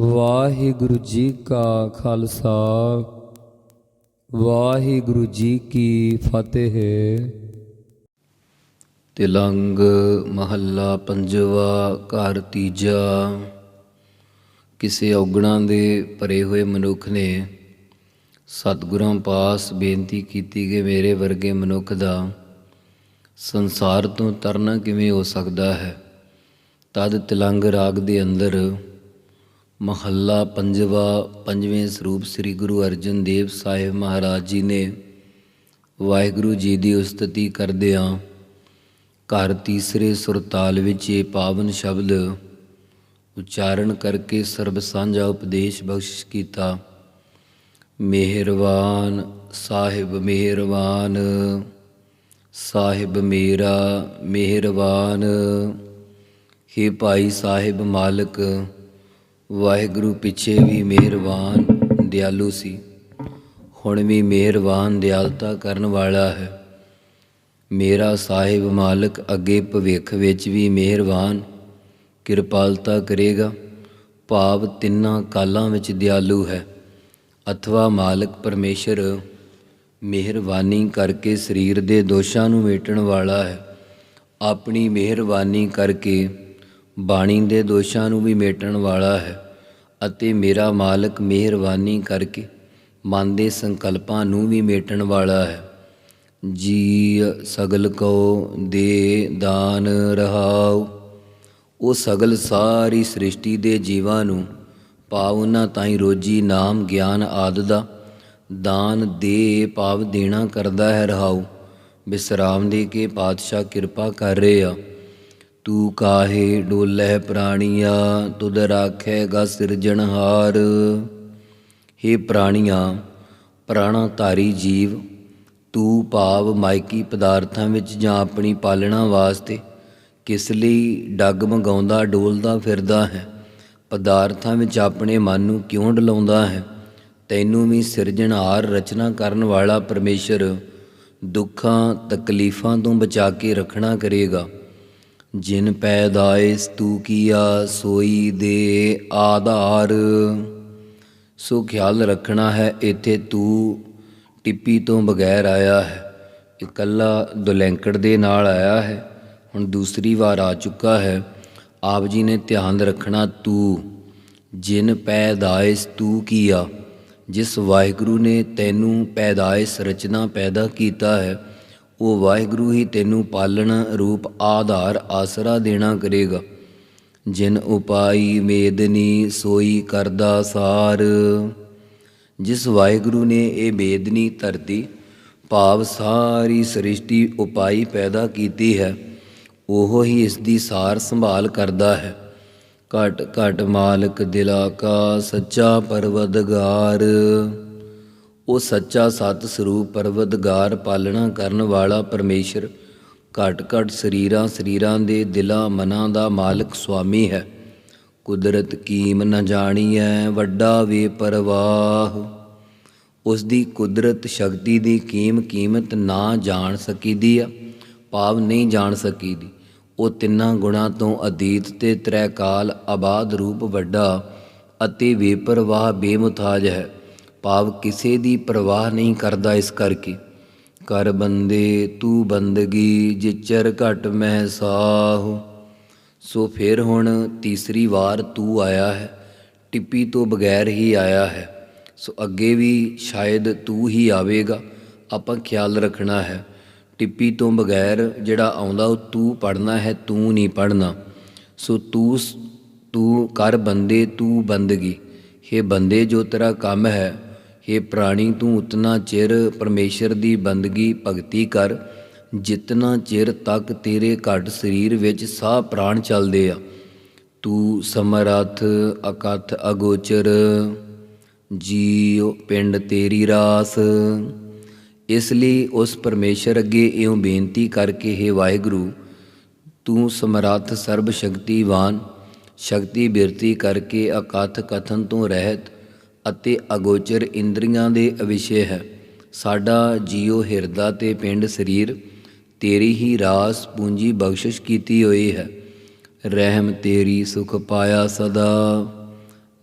ਵਾਹਿਗੁਰੂ ਜੀ ਕਾ ਖਾਲਸਾ, ਵਾਹਿਗੁਰੂ ਜੀ ਕੀ ਫਤਿਹ। ਤਿਲੰਗ ਮਹੱਲਾ ਪੰਜਵਾ, ਘਰ ਤੀਜਾ। ਕਿਸੇ ਔਗਣਾਂ ਦੇ ਭਰੇ ਹੋਏ ਮਨੁੱਖ ਨੇ ਸਤਿਗੁਰਾਂ ਪਾਸ ਬੇਨਤੀ ਕੀਤੀ ਕਿ ਮੇਰੇ ਵਰਗੇ ਮਨੁੱਖ ਦਾ ਸੰਸਾਰ ਤੋਂ ਤਰਨਾ ਕਿਵੇਂ ਹੋ ਸਕਦਾ ਹੈ? ਤਦ ਤਿਲੰਗ ਰਾਗ ਦੇ ਅੰਦਰ ਮਹੱਲਾ ਪੰਜਵਾ, ਪੰਜਵੇਂ ਸਰੂਪ ਸ੍ਰੀ ਗੁਰੂ ਅਰਜਨ ਦੇਵ ਸਾਹਿਬ ਮਹਾਰਾਜ ਜੀ ਨੇ ਵਾਹਿਗੁਰੂ ਜੀ ਦੀ ਉਸਤਤੀ ਕਰਦਿਆਂ ਘਰ ਤੀਸਰੇ ਸੁਰਤਾਲ ਵਿੱਚ ਇਹ ਪਾਵਨ ਸ਼ਬਦ ਉਚਾਰਨ ਕਰਕੇ ਸਰਬ ਸਾਂਝਾ ਉਪਦੇਸ਼ ਬਖਸ਼ਿਸ਼ ਕੀਤਾ। ਮਿਹਰਬਾਨ ਸਾਹਿਬ ਮਿਹਰਬਾਨ ਸਾਹਿਬ ਮੇਰਾ ਮਿਹਰਬਾਨ ਹੇ ਭਾਈ ਸਾਹਿਬ ਮਾਲਕ ਵਾਹਿਗੁਰੂ ਪਿੱਛੇ ਵੀ ਮਿਹਰਬਾਨ, ਦਿਆਲੂ ਸੀ। ਹੁਣ ਵੀ ਮਿਹਰਬਾਨ ਦਿਆਲਤਾ ਕਰਨ ਵਾਲਾ ਹੈ। ਮੇਰਾ ਸਾਹਿਬ ਮਾਲਕ ਅੱਗੇ ਭਵਿੱਖ ਵਿੱਚ ਵੀ ਮਿਹਰਬਾਨ, ਕਿਰਪਾਲਤਾ ਕਰੇਗਾ। ਭਾਵ ਤਿੰਨਾਂ ਕਾਲਾਂ ਵਿੱਚ ਦਿਆਲੂ ਹੈ। ਅਥਵਾ ਮਾਲਕ ਪਰਮੇਸ਼ਰ, ਮਿਹਰਬਾਨੀ ਕਰਕੇ ਸਰੀਰ ਦੇ ਦੋਸ਼ਾਂ ਨੂੰ ਮੇਟਣ ਵਾਲਾ ਹੈ। ਆਪਣੀ ਮਿਹਰਬਾਨੀ ਕਰਕੇ ਬਾਣੀ ਦੇ ਦੋਸ਼ਾਂ ਨੂੰ ਵੀ ਮੇਟਣ ਵਾਲਾ ਹੈ ਅਤੇ ਮੇਰਾ ਮਾਲਕ ਮਿਹਰਬਾਨੀ ਕਰਕੇ ਮਨ ਦੇ ਸੰਕਲਪਾਂ ਨੂੰ ਵੀ ਮੇਟਣ ਵਾਲਾ ਹੈ। ਜੀ ਸਗਲ ਕੋ ਦੇ ਦਾਨ ਰਹਾਉ। ਉਹ ਸਗਲ ਸਾਰੀ ਸ੍ਰਿਸ਼ਟੀ ਦੇ ਜੀਵਾਂ ਨੂੰ ਭਾਵ ਉਹਨਾਂ ਤਾਈਂ ਰੋਜੀ ਨਾਮ ਗਿਆਨ ਆਦ ਦਾ ਦਾਨ ਦੇ ਭਾਵ ਦੇਣਾ ਕਰਦਾ ਹੈ ਰਹਾਉ। ਬਿਸਰਾਮ ਦੇ ਕੇ ਪਾਤਸ਼ਾਹ ਕਿਰਪਾ ਕਰ ਰਹੇ ਆ। ਤੂੰ ਕਾਹੇ ਡੋਲੇ ਪ੍ਰਾਣੀਆ, ਤੁਧ ਰਾਖੇਗਾ ਸਿਰਜਣਹਾਰ हे ਪ੍ਰਾਣੀਆਂ, ਪ੍ਰਾਣਾ ਧਾਰੀ ਜੀਵ, ਤੂੰ ਭਾਵ ਮਾਇਕੀ ਪਦਾਰਥਾਂ ਵਿੱਚ ਜਾਂ ਆਪਣੀ ਪਾਲਣਾ ਵਾਸਤੇ ਕਿਸ ਲਈ ਡੱਗ ਮਗਾਉਂਦਾ, ਡੋਲਦਾ ਫਿਰਦਾ ਹੈ? ਪਦਾਰਥਾਂ ਵਿੱਚ ਆਪਣੇ ਮਨ ਨੂੰ ਕਿਉਂ ਡਲਾਉਂਦਾ ਹੈ? ਤੈਨੂੰ ਵੀ ਸਿਰਜਣਹਾਰ ਰਚਨਾ ਕਰਨ ਵਾਲਾ ਪਰਮੇਸ਼ਰ ਦੁੱਖਾਂ, ਤਕਲੀਫਾਂ ਤੋਂ ਬਚਾ ਕੇ ਰੱਖਣਾ ਕਰੇਗਾ। ਜਿਨ ਪੈਦਾਇਸ ਤੂ ਕੀਆ, ਸੋਈ ਦੇ ਆਧਾਰ। ਸੋ ਖਿਆਲ ਰੱਖਣਾ ਹੈ, ਇੱਥੇ ਤੂੰ ਟਿੱਪੀ ਤੋਂ ਬਗੈਰ ਆਇਆ ਹੈ। ਇਕੱਲਾ ਦੁਲੈਂਕੜ ਦੇ ਨਾਲ ਆਇਆ ਹੈ। ਹੁਣ ਦੂਸਰੀ ਵਾਰ ਆ ਚੁੱਕਾ ਹੈ। ਆਪ ਜੀ ਨੇ ਧਿਆਨ ਰੱਖਣਾ ਤੂੰ। ਜਿਨ ਪੈਦਾਇਸ ਤੂ ਕੀਆ, ਜਿਸ ਵਾਹਿਗੁਰੂ ਨੇ ਤੈਨੂੰ ਪੈਦਾਇਸ ਰਚਨਾ ਪੈਦਾ ਕੀਤਾ ਹੈ ਉਹ ਵਾਹਿਗੁਰੂ ਹੀ ਤੈਨੂੰ ਪਾਲਣ ਰੂਪ ਆਧਾਰ ਆਸਰਾ ਦੇਣਾ ਕਰੇਗਾ। ਜਿਨ ਉਪਾਈ ਮੇਦਨੀ ਸੋਈ ਕਰਦਾ ਸਾਰ। ਜਿਸ ਵਾਹਿਗੁਰੂ ਨੇ ਇਹ ਮੇਦਨੀ ਧਰਤੀ, ਭਾਵ ਸਾਰੀ ਸ੍ਰਿਸ਼ਟੀ ਉਪਾਈ ਪੈਦਾ ਕੀਤੀ ਹੈ, ਉਹ ਹੀ ਇਸ ਦੀ ਸਾਰ ਸੰਭਾਲ ਕਰਦਾ ਹੈ। ਘਟ ਘਟ ਮਾਲਕ ਦਿਲਾ ਕਾ ਸੱਚਾ ਪਰਵਦਗਾਰ। ਉਹ ਸੱਚਾ ਸਤ ਸਰੂਪ ਪਰਵਦਗਾਰ ਪਾਲਣਾ ਕਰਨ ਵਾਲਾ ਪਰਮੇਸ਼ਰ, ਘਟ ਘਟ ਸਰੀਰਾਂ ਸਰੀਰਾਂ ਦੇ ਦਿਲਾਂ ਮਨਾਂ ਦਾ ਮਾਲਕ ਸੁਆਮੀ ਹੈ। ਕੁਦਰਤ ਕੀਮ ਨ ਜਾਣੀਐ, ਵੱਡਾ ਵੇ ਪਰਵਾਹ। ਉਸ ਦੀ ਕੁਦਰਤ ਸ਼ਕਤੀ ਦੀ ਕੀਮ ਕੀਮਤ ਨਾ ਜਾਣ ਸਕੀਦੀ ਆ, ਭਾਵ ਨਹੀਂ ਜਾਣ ਸਕੀਦੀ। ਉਹ ਤਿੰਨਾਂ ਗੁਣਾਂ ਤੋਂ ਅਤੀਤ ਤੇ ਤ੍ਰੈਕਾਲ ਆਬਾਦ ਰੂਪ ਵੱਡਾ ਅਤੇ ਵੇਪਰਵਾਹ ਬੇਮੁਤਾਜ ਹੈ। ਭਾਵ ਕਿਸੇ ਦੀ ਪਰਵਾਹ ਨਹੀਂ ਕਰਦਾ ਇਸ ਕਰਕੇ। ਕਰ ਬੰਦੇ ਤੂੰ ਬੰਦਗੀ, ਜਿਚਰ ਘਟ ਮਹਿ ਸਾਹੁ ਸੋ ਫਿਰ ਹੁਣ ਤੀਸਰੀ ਵਾਰ ਤੂੰ ਆਇਆ ਹੈ, ਟਿੱਪੀ ਤੋਂ ਬਗੈਰ ਹੀ ਆਇਆ ਹੈ। ਸੋ ਅੱਗੇ ਵੀ ਸ਼ਾਇਦ ਤੂੰ ਹੀ ਆਵੇਗਾ, ਆਪਾਂ ਖਿਆਲ ਰੱਖਣਾ ਹੈ। ਟਿੱਪੀ ਤੋਂ ਬਗੈਰ ਜਿਹੜਾ ਆਉਂਦਾ, ਉਹ ਤੂੰ ਪੜਨਾ ਹੈ, ਤੂੰ ਨਹੀਂ ਪੜਨਾ ਸੋ ਤੂੰ ਤੂੰ ਕਰ ਬੰਦੇ, ਤੂੰ ਬੰਦਗੀ। ਇਹ ਬੰਦੇ, ਜੋ ਤੇਰਾ ਕੰਮ ਹੈ हे ਪ੍ਰਾਣੀ, ਤੂੰ ਉਤਨਾ ਚਿਰ ਪਰਮੇਸ਼ਰ ਦੀ ਬੰਦਗੀ ਭਗਤੀ ਕਰ, ਜਿਤਨਾ ਚਿਰ ਤੱਕ ਤੇਰੇ ਘੱਟ ਸਰੀਰ ਵਿੱਚ ਸਾਹ ਪ੍ਰਾਣ ਚੱਲਦੇ ਆ। ਤੂੰ ਸਮਰੱਥ, ਅਕਥ ਅਗੋਚਰ, ਜੀਉ ਪਿੰਡ ਤੇਰੀ ਰਾਸ। ਇਸ ਲਈ ਉਸ ਪਰਮੇਸ਼ਰ ਅੱਗੇ ਇਉਂ ਬੇਨਤੀ ਕਰਕੇ, ਹੈ ਵਾਹਿਗੁਰੂ, ਤੂੰ ਸਮਰੱਥ ਸਰਬ ਸ਼ਕਤੀਵਾਨ ਸ਼ਕਤੀ ਬਿਰਤੀ ਕਰਕੇ ਅਕਥ ਕਥਨ ਤੋਂ ਰਹਿਤ ਅਤੇ ਅਗੋਚਰ ਇੰਦਰੀਆਂ ਦੇ ਅਵਿਸ਼ੇ ਹੈ। ਸਾਡਾ ਜੀਉ ਹਿਰਦਾ ਤੇ ਪਿੰਡ ਸਰੀਰ, ਤੇਰੀ ਹੀ ਰਾਸ ਪੂੰਜੀ ਬਖਸ਼ਿਸ਼ ਕੀਤੀ ਹੋਈ ਹੈ। ਰਹਿਮ ਤੇਰੀ ਸੁਖ ਪਾਇਆ ਸਦਾ,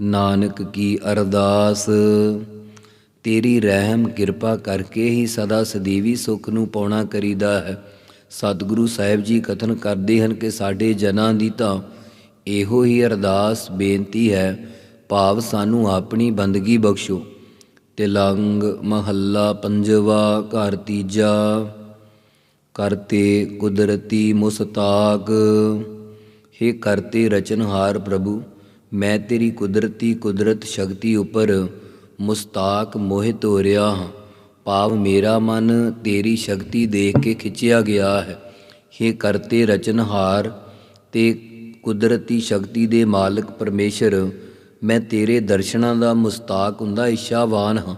ਨਾਨਕ ਕੀ ਅਰਦਾਸ। ਤੇਰੀ ਰਹਿਮ ਕਿਰਪਾ ਕਰਕੇ ਹੀ ਸਦਾ ਸਦੀਵੀ ਸੁਖ ਨੂੰ ਪਾਉਣਾ ਕਰੀਦਾ ਹੈ। ਸਤਿਗੁਰੂ ਸਾਹਿਬ ਜੀ ਕਥਨ ਕਰਦੇ ਹਨ ਕਿ ਸਾਡੇ ਜਨਾਂ ਦੀ ਤਾਂ ਇਹੋ ਹੀ ਅਰਦਾਸ ਬੇਨਤੀ ਹੈ ਭਾਵ ਸਾਨੂੰ ਆਪਣੀ ਬੰਦਗੀ ਬਖਸ਼ੋ। ਤਿਲੰਗ ਮਹੱਲਾ ਪੰਜਵਾ, ਘਰ ਤੀਜਾ। ਕਰਤੇ ਕੁਦਰਤੀ ਮੁਸਤਾਕ हे ਕਰਤੇ ਰਚਨਹਾਰ ਪ੍ਰਭੂ, ਮੈਂ ਤੇਰੀ ਕੁਦਰਤੀ ਕੁਦਰਤ ਸ਼ਕਤੀ ਉੱਪਰ ਮੁਸਤਾਕ ਮੋਹਿਤ ਹੋ ਰਿਹਾ ਹਾਂ। ਭਾਵ ਮੇਰਾ ਮਨ ਤੇਰੀ ਸ਼ਕਤੀ ਦੇਖ ਕੇ ਖਿੱਚਿਆ ਗਿਆ ਹੈ। हे ਕਰਤੇ ਰਚਨਹਾਰ ਤੇ ਕੁਦਰਤੀ ਸ਼ਕਤੀ ਦੇ ਮਾਲਕ ਪਰਮੇਸ਼ਰ ਮੈਂ ਤੇਰੇ ਦਰਸ਼ਨਾਂ ਦਾ ਮੁਸਤਾਕ ਹੁੰਦਾ ਇੱਛਾਵਾਨ ਹਾਂ।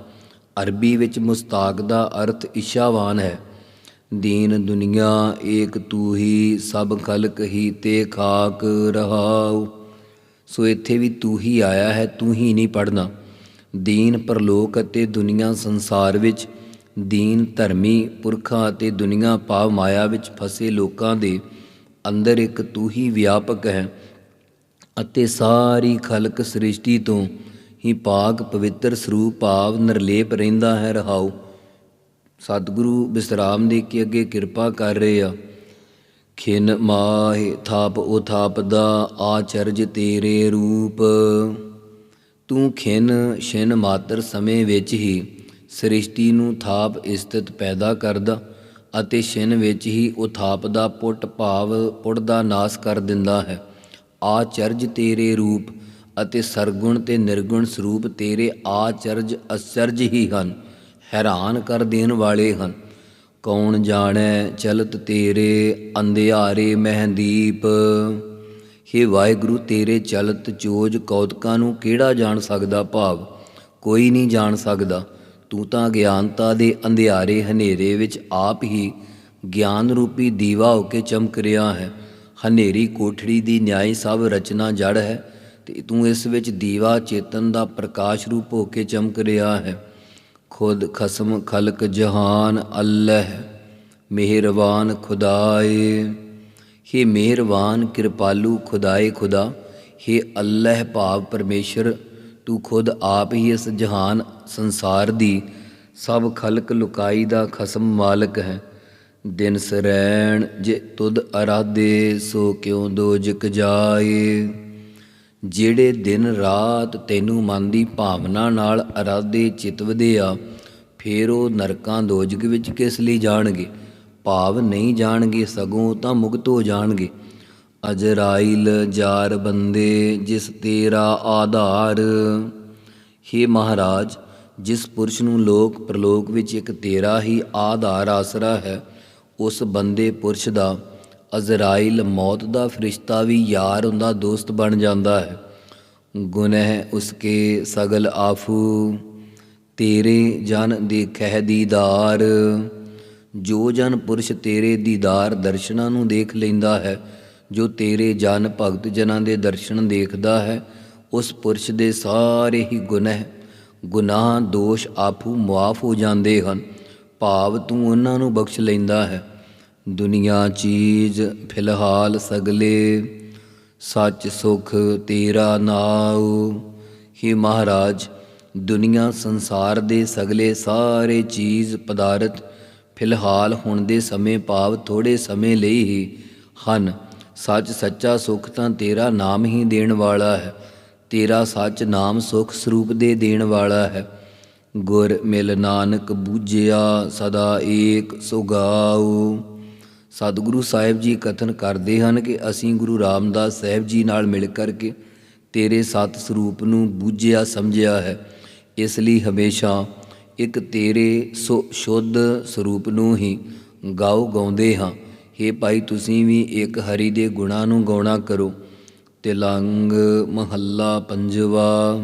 ਅਰਬੀ ਵਿੱਚ ਮੁਸਤਾਕ ਦਾ ਅਰਥ ਇੱਛਾਵਾਨ ਹੈ। ਦੀਨ ਦੁਨੀਆ ਏਕ ਤੂ ਹੀ, ਸਭ ਖਲਕ ਹੀ ਤੇ ਖਾਕ ਰਹਾਉ। ਸੋ ਇੱਥੇ ਵੀ ਤੂੰ ਹੀ ਆਇਆ ਹੈ, ਤੂੰ ਹੀ ਨਹੀਂ ਪੜਨਾ ਦੀਨ ਪਰਲੋਕ ਅਤੇ ਦੁਨੀਆ ਸੰਸਾਰ ਵਿੱਚ, ਦੀਨ ਧਰਮੀ ਪੁਰਖਾਂ ਅਤੇ ਦੁਨੀਆ ਪਾਵ ਮਾਇਆ ਵਿੱਚ ਫਸੇ ਲੋਕਾਂ ਦੇ ਅੰਦਰ ਇੱਕ ਤੂੰ ਹੀ ਵਿਆਪਕ ਹੈ। ਅਤੇ ਸਾਰੀ ਖਲਕ ਸ੍ਰਿਸ਼ਟੀ ਤੋਂ ਹੀ ਪਾਕ ਪਵਿੱਤਰ ਸਰੂਪ ਭਾਵ ਨਿਰਲੇਪ ਰਹਿੰਦਾ ਹੈ ਰਹਾਉ ਸਤਿਗੁਰੂ ਬਿਸਰਾਮ ਦੇ ਕੇ ਅੱਗੇ ਕਿਰਪਾ ਕਰ ਰਹੇ ਆ। ਖਿਨ ਮਾਹਿ ਥਾਪ ਉਥਾਪ ਦਾ ਆਚਰਜ ਤੇਰੇ ਰੂਪ। ਤੂੰ ਖਿਨ ਛਿਨ ਮਾਤਰ ਸਮੇਂ ਵਿੱਚ ਹੀ ਸ੍ਰਿਸ਼ਟੀ ਨੂੰ ਥਾਪ ਇਸਤਤ ਪੈਦਾ ਕਰਦਾ ਅਤੇ ਛਿਨ ਵਿੱਚ ਹੀ ਉਥਾਪ ਦਾ ਪੁੱਟ ਭਾਵ ਪੁੱਟ ਦਾ ਨਾਸ ਕਰ ਦਿੰਦਾ ਹੈ। ਆਚਰਜ ਤੇਰੇ ਰੂਪ ਅਤੇ ਸਰਗੁਣ ਤੇ ਨਿਰਗੁਣ ਸਰੂਪ ਤੇਰੇ ਆਚਰਜ ਅਚਰਜ ਹੀ ਹਨ, ਹੈਰਾਨ ਕਰ ਦੇਣ ਵਾਲੇ ਹਨ। ਕੌਣ ਜਾਣੈ ਚਲਤ ਤੇਰੇ ਅੰਧਿਆਰੇ ਮਹਿੰਦੀਪ? ਹੇ ਵਾਹਿਗੁਰੂ, ਤੇਰੇ ਚਲਤ ਚੋਜ ਕੌਤਕਾਂ ਨੂੰ ਕਿਹੜਾ ਜਾਣ ਸਕਦਾ ਭਾਵ? ਕੋਈ ਨਹੀਂ ਜਾਣ ਸਕਦਾ। ਤੂੰ ਤਾਂ ਗਿਆਨਤਾ ਦੇ ਅੰਧਿਆਰੇ ਹਨੇਰੇ ਵਿੱਚ ਆਪ ਹੀ ਗਿਆਨ ਰੂਪੀ ਦੀਵਾ ਹੋ ਕੇ ਚਮਕ ਰਿਹਾ ਹੈ। ਹਨੇਰੀ ਕੋਠੜੀ ਦੀ ਨਿਆਈ ਸਭ ਰਚਨਾ ਜੜ ਹੈ, ਤੇ ਤੂੰ ਇਸ ਵਿੱਚ ਦੀਵਾ ਚੇਤਨ ਦਾ ਪ੍ਰਕਾਸ਼ ਰੂਪ ਹੋ ਕੇ ਚਮਕ ਰਿਹਾ ਹੈ। ਖੁਦ ਖਸਮ ਖਲਕ ਜਹਾਨ ਅੱਲਹ, ਮਿਹਰਬਾਨ ਖੁਦਾਏ। हे ਮਿਹਰਬਾਨ, ਕਿਰਪਾਲੂ ਖੁਦਾਏ ਖੁਦਾ हे ਅੱਲਹ ਭਾਵ ਪਰਮੇਸ਼ਰ, ਤੂੰ ਖੁਦ ਆਪ ਹੀ ਇਸ ਜਹਾਨ ਸੰਸਾਰ ਦੀ ਸਭ ਖਲਕ ਲੁਕਾਈ ਦਾ ਖਸਮ ਮਾਲਕ ਹੈ। ਦਿਨ ਸਰੈਣ ਜੇ ਤੁਧ ਅਰਾਧੇ, ਸੋ ਕਿਉ ਦੋਜਕ ਜਾਏ? ਜਿਹੜੇ ਦਿਨ ਰਾਤ ਤੈਨੂੰ ਮਨ ਦੀ ਭਾਵਨਾ ਨਾਲ ਅਰਾਧੇ ਚਿਤਵਦੇ ਆ ਫੇਰ ਉਹ ਨਰਕਾਂ ਦੋਜਕ ਵਿੱਚ ਕਿਸ ਲਈ ਜਾਣਗੇ? ਭਾਵ ਨਹੀਂ ਜਾਣਗੇ, ਸਗੋਂ ਤਾਂ ਮੁਕਤ ਹੋ ਜਾਣਗੇ। ਅਜਰਾਇਲ ਜਾਰ ਬੰਦੇ, ਜਿਸ ਤੇਰਾ ਆਧਾਰ। हे ਮਹਾਰਾਜ, ਜਿਸ ਪੁਰਸ਼ ਨੂੰ ਲੋਕ ਪ੍ਰਲੋਕ ਵਿੱਚ ਇੱਕ ਤੇਰਾ ਹੀ ਆਧਾਰ ਆਸਰਾ ਹੈ ਉਸ ਬੰਦੇ ਪੁਰਸ਼ ਦਾ ਅਜ਼ਰਾਈਲ ਮੌਤ ਦਾ ਫਰਿਸ਼ਤਾ ਵੀ ਯਾਰ ਹੁੰਦਾ ਦੋਸਤ ਬਣ ਜਾਂਦਾ ਹੈ। ਗੁਨਹ ਉਸਕੇ ਸਗਲ ਆਫੂ, ਤੇਰੇ ਜਨ ਦੇਖਹਿ ਦੀਦਾਰ। ਜੋ ਜਨ ਪੁਰਸ਼ ਤੇਰੇ ਦੀਦਾਰ ਦਰਸ਼ਨਾਂ ਨੂੰ ਦੇਖ ਲੈਂਦਾ ਹੈ, ਜੋ ਤੇਰੇ ਜਨ ਭਗਤ ਜਨਾਂ ਦੇ ਦਰਸ਼ਨ ਦੇਖਦਾ ਹੈ, ਉਸ ਪੁਰਸ਼ ਦੇ ਸਾਰੇ ਹੀ ਗੁਨਹ, ਗੁਨਾਹ, ਦੋਸ਼ ਆਪੂ ਮੁਆਫ ਹੋ ਜਾਂਦੇ ਹਨ। ਭਾਵ ਤੂੰ ਉਹਨਾਂ ਨੂੰ ਬਖਸ਼ ਲੈਂਦਾ ਹੈ। ਦੁਨੀਆ ਚੀਜ਼ ਫਿਲਹਾਲ ਸਗਲੇ, ਸੱਚ ਸੁਖ ਤੇਰਾ ਨਾਉ। ਹੀ ਮਹਾਰਾਜ, ਦੁਨੀਆ ਸੰਸਾਰ ਦੇ ਸਗਲੇ ਸਾਰੇ ਚੀਜ਼ ਪਦਾਰਥ ਫਿਲਹਾਲ ਹੁਣ ਦੇ ਸਮੇਂ ਭਾਵ ਥੋੜੇ ਸਮੇਂ ਲਈ ਹੀ ਹਨ। ਸੱਚ ਸੱਚਾ ਸੁਖ ਤਾਂ ਤੇਰਾ ਨਾਮ ਹੀ ਦੇਣ ਵਾਲਾ ਹੈ। ਤੇਰਾ ਸੱਚ ਨਾਮ ਸੁਖ ਸਰੂਪ ਦੇ ਦੇਣ ਵਾਲਾ ਹੈ। ਗੁਰ ਮਿਲ ਨਾਨਕ ਬੂਝਿਆ ਸਦਾ ਏਕ ਸੁਗਾਉ। ਸਤਿਗੁਰੂ ਸਾਹਿਬ ਜੀ ਕਥਨ ਕਰਦੇ ਹਨ ਕਿ ਅਸੀਂ ਗੁਰੂ ਰਾਮਦਾਸ ਸਾਹਿਬ ਜੀ ਨਾਲ ਮਿਲ ਕਰਕੇ ਤੇਰੇ ਸਤ ਸਰੂਪ ਨੂੰ ਬੂਝਿਆ, ਸਮਝਿਆ ਹੈ। ਇਸ ਲਈ ਹਮੇਸ਼ਾ ਇੱਕ ਤੇਰੇ ਸੋ ਸ਼ੁੱਧ ਸਰੂਪ ਨੂੰ ਹੀ ਗਾਓ, ਗਾਉਂਦੇ ਹਾਂ। हे ਭਾਈ, ਤੁਸੀਂ ਵੀ ਇੱਕ ਹਰੀ ਦੇ ਗੁਣਾਂ ਨੂੰ ਗਾਉਣਾ ਕਰੋ। ਤਿਲੰਗ ਮਹੱਲਾ ਪੰਜਵਾ,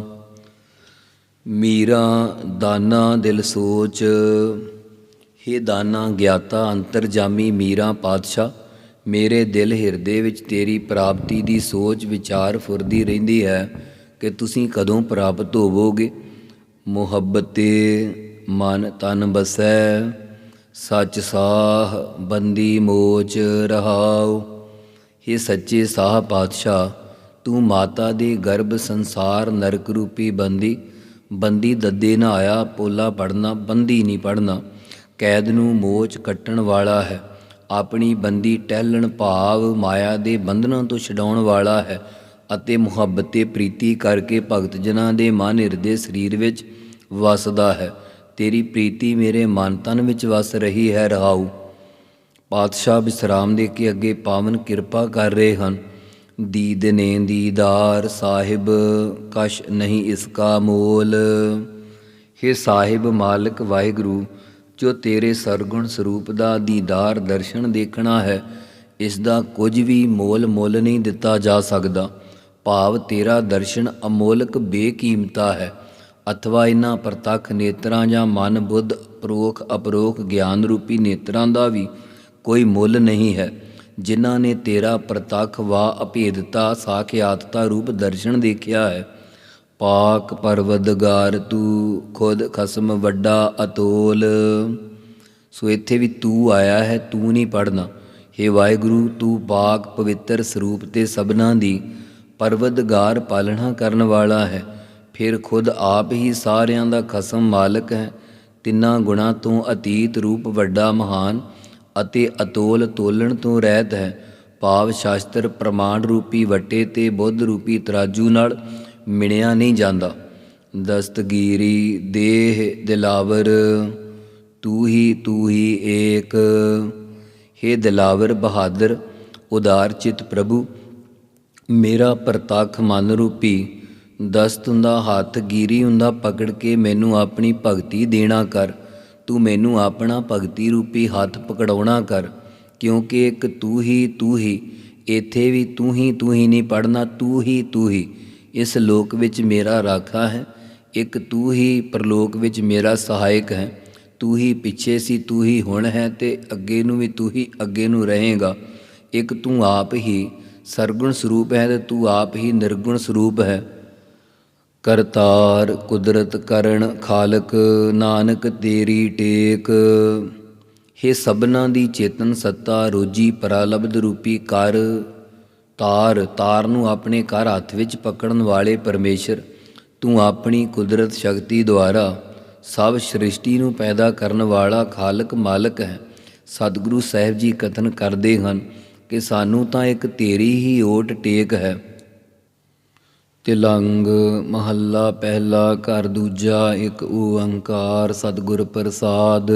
ਮੀਰਾ ਦਾਨਾ ਦਿਲ ਸੋਚ। हे ਦਾਨਾ, ਗਿਆਤਾ, ਅੰਤਰਜਾਮੀ ਮੀਰਾ ਪਾਤਸ਼ਾਹ, ਮੇਰੇ ਦਿਲ ਹਿਰਦੇ ਵਿੱਚ ਤੇਰੀ ਪ੍ਰਾਪਤੀ ਦੀ ਸੋਚ ਵਿਚਾਰ ਫੁਰਦੀ ਰਹਿੰਦੀ ਹੈ ਕਿ ਤੁਸੀਂ ਕਦੋਂ ਪ੍ਰਾਪਤ ਹੋਵੋਗੇ। ਮੁਹੱਬਤੇ ਮਨ ਤਨ ਬਸੈ, ਸੱਚ ਸਾਹ ਬੰਦੀ ਮੋਚ ਰਹਾਉ। हे ਸੱਚੇ ਸਾਹ ਪਾਤਸ਼ਾਹ, ਤੂੰ ਮਾਤਾ ਦੇ ਗਰਭ ਸੰਸਾਰ ਨਰਕ ਰੂਪੀ ਬੰਦੀ। ਬੰਦੀ ਦੱਦੇ ਨਾ ਆਇਆ, ਪੋਲਾ ਪੜਨਾ, ਬੰਦੀ ਨਹੀਂ ਪੜਨਾ। ਕੈਦ ਨੂੰ ਮੋਚ ਕੱਟਣ ਵਾਲਾ ਹੈ। ਆਪਣੀ ਬੰਦੀ ਟਹਿਲਣ ਭਾਵ ਮਾਇਆ ਦੇ ਬੰਧਨਾਂ ਤੋਂ ਛਡਾਉਣ ਵਾਲਾ ਹੈ ਅਤੇ ਮੁਹੱਬਤੇ ਪ੍ਰੀਤੀ ਕਰਕੇ ਭਗਤ ਜਨਾਂ ਦੇ ਮਨ ਹਿਰਦੇ ਸਰੀਰ ਵਿੱਚ ਵਸਦਾ ਹੈ। ਤੇਰੀ ਪ੍ਰੀਤੀ ਮੇਰੇ ਮਨ ਤਨ ਵਿੱਚ ਵਸ ਰਹੀ ਹੈ, ਰਹਾਉ। ਪਾਤਸ਼ਾਹ ਵਿਸਰਾਮ ਦੇ ਕੇ ਅੱਗੇ ਪਾਵਨ ਕਿਰਪਾ ਕਰ ਰਹੇ ਹਨ। ਦੀਦ ਨੇ ਦੀਦਾਰ ਸਾਹਿਬ, ਕਸ਼ ਨਹੀਂ ਇਸ ਕਾ ਮੋਲ। हे ਸਾਹਿਬ ਮਾਲਕ ਵਾਹਿਗੁਰੂ ਜੋ ਤੇਰੇ ਸਰਗੁਣ ਸਰੂਪ ਦਾ ਦੀਦਾਰ ਦਰਸ਼ਨ ਦੇਖਣਾ ਹੈ। ਇਸ ਦਾ ਕੁਝ ਵੀ ਮੋਲ ਮੁੱਲ ਨਹੀਂ ਦਿੱਤਾ ਜਾ ਸਕਦਾ। ਭਾਵ ਤੇਰਾ ਦਰਸ਼ਨ ਅਮੋਲਕ ਬੇਕੀਮਤਾ ਹੈ। ਅਥਵਾ ਇਹਨਾਂ ਪ੍ਰਤੱਖ ਨੇਤਰਾਂ ਜਾਂ ਮਨ ਬੁੱਧ ਪ੍ਰੋਖ ਅਪਰੋਖ ਗਿਆਨ ਰੂਪੀ ਨੇਤਰਾਂ ਦਾ ਵੀ ਕੋਈ ਮੁੱਲ ਨਹੀਂ ਹੈ। ਜਿਨ੍ਹਾਂ ਨੇ ਤੇਰਾ ਪ੍ਰਤੱਖ ਵਾ ਅਭੇਦਤਾ, ਸਾਖਿਆਤਤਾ ਰੂਪ ਦਰਸ਼ਨ ਦੇਖਿਆ ਹੈ। ਪਾਕ ਪਰਵਦਗਾਰ ਤੂੰ ਖੁਦ ਖਸਮ ਵੱਡਾ ਅਤੋਲ। ਸੋ ਇੱਥੇ ਵੀ ਤੂੰ ਆਇਆ ਹੈ, ਤੂੰ ਨਹੀਂ ਪੜਨਾ हे ਵਾਹਿਗੁਰੂ, ਤੂੰ ਪਾਕ ਪਵਿੱਤਰ ਸਰੂਪ ਤੇ ਸਭਨਾ ਦੀ ਪਰਵਦਗਾਰ ਪਾਲਣਾ ਕਰਨ ਵਾਲਾ ਹੈ। ਫਿਰ ਖੁਦ ਆਪ ਹੀ ਸਾਰਿਆਂ ਦਾ ਖਸਮ ਮਾਲਕ ਹੈ। ਤਿੰਨਾਂ ਗੁਣਾ ਤੋਂ ਅਤੀਤ ਰੂਪ ਵੱਡਾ ਮਹਾਨ ਅਤੇ ਅਤੋਲ ਤੋਲਣ ਤੋਂ ਰਹਿਤ ਹੈ। ਭਾਵ ਸ਼ਾਸਤਰ ਪ੍ਰਮਾਣ ਰੂਪੀ ਵਟੇ ਤੇ ਬੁੱਧ ਰੂਪੀ ਤਰਾਜੂ ਨਾਲ ਮਿਣਿਆ ਨਹੀਂ ਜਾਂਦਾ। ਦਸਤਗੀਰੀ ਦੇਹ ਦਿਲਾਵਰ ਤੂੰ ਹੀ ਤੂੰ ਹੀ ਏਕ। ਹੇ ਦਿਲਾਵਰ ਬਹਾਦਰ, ਉਦਾਰ ਚਿਤ ਪ੍ਰਭੂ, ਮੇਰਾ ਪ੍ਰਤੱਖ ਮਨ ਰੂਪੀ ਦਸਤ ਹੁੰਦਾ ਹੱਥ ਗੀਰੀ ਹੁੰਦਾ ਪਕੜ ਕੇ ਮੈਨੂੰ ਆਪਣੀ ਭਗਤੀ ਦੇਣਾ ਕਰ। ਤੂੰ ਮੈਨੂੰ ਆਪਣਾ ਭਗਤੀ ਰੂਪੀ ਹੱਥ ਪਕੜਾਉਣਾ ਕਰ, ਕਿਉਂਕਿ ਇੱਕ ਤੂੰ ਹੀ ਤੂੰ ਹੀ ਇੱਥੇ ਵੀ ਤੂੰ ਹੀ ਤੂੰ ਹੀ ਨਹੀਂ ਪੜਨਾ ਤੂੰ ਹੀ ਤੂੰ ਹੀ ਇਸ ਲੋਕ ਵਿੱਚ ਮੇਰਾ ਰਾਖਾ ਹੈ। ਇੱਕ ਤੂੰ ਹੀ ਪ੍ਰਲੋਕ ਵਿੱਚ ਮੇਰਾ ਸਹਾਇਕ ਹੈ। ਤੂੰ ਹੀ ਪਿੱਛੇ ਸੀ, ਤੂੰ ਹੀ ਹੁਣ ਹੈ ਤੇ ਅੱਗੇ ਨੂੰ ਵੀ ਤੂੰ ਹੀ ਅੱਗੇ ਨੂੰ ਰਹੇਗਾ। ਇੱਕ ਤੂੰ ਆਪ ਹੀ ਸਰਗੁਣ ਸਰੂਪ ਹੈ ਤੇ ਤੂੰ ਆਪ ਹੀ ਨਿਰਗੁਣ ਸਰੂਪ ਹੈ। ਕਰਤਾਰ ਕੁਦਰਤ ਕਰਨ ਖਾਲਕ, ਨਾਨਕ ਤੇਰੀ ਟੇਕ। हे ਸਭਨਾ ਦੀ ਚੇਤਨ ਸੱਤਾ, ਰੋਜੀ ਪਰਾਲਬਧ ਰੂਪੀ ਕਰ। ਤਾਰ ਤਾਰ ਨੂੰ ਆਪਣੇ ਘਰ ਹੱਥ ਵਿੱਚ ਪਕੜਨ ਵਾਲੇ ਪਰਮੇਸ਼ਰ, ਤੂੰ ਆਪਣੀ ਕੁਦਰਤ ਸ਼ਕਤੀ ਦੁਆਰਾ ਸਭ ਸ੍ਰਿਸ਼ਟੀ ਨੂੰ ਪੈਦਾ ਕਰਨ ਵਾਲਾ ਖਾਲਕ ਮਾਲਕ ਹੈ। ਸਤਿਗੁਰੂ ਸਾਹਿਬ ਜੀ ਕਥਨ ਕਰਦੇ ਹਨ ਕਿ ਸਾਨੂੰ ਤਾਂ ਇੱਕ ਤੇਰੀ ਹੀ ਓਟ ਟੇਕ ਹੈ। ਤਿਲੰਗ ਮਹੱਲਾ ਪਹਿਲਾ, ਘਰ ਦੂਜਾ, ਇੱਕ ਓੰਕਾਰ ਸਤਿਗੁਰ ਪ੍ਰਸਾਦ।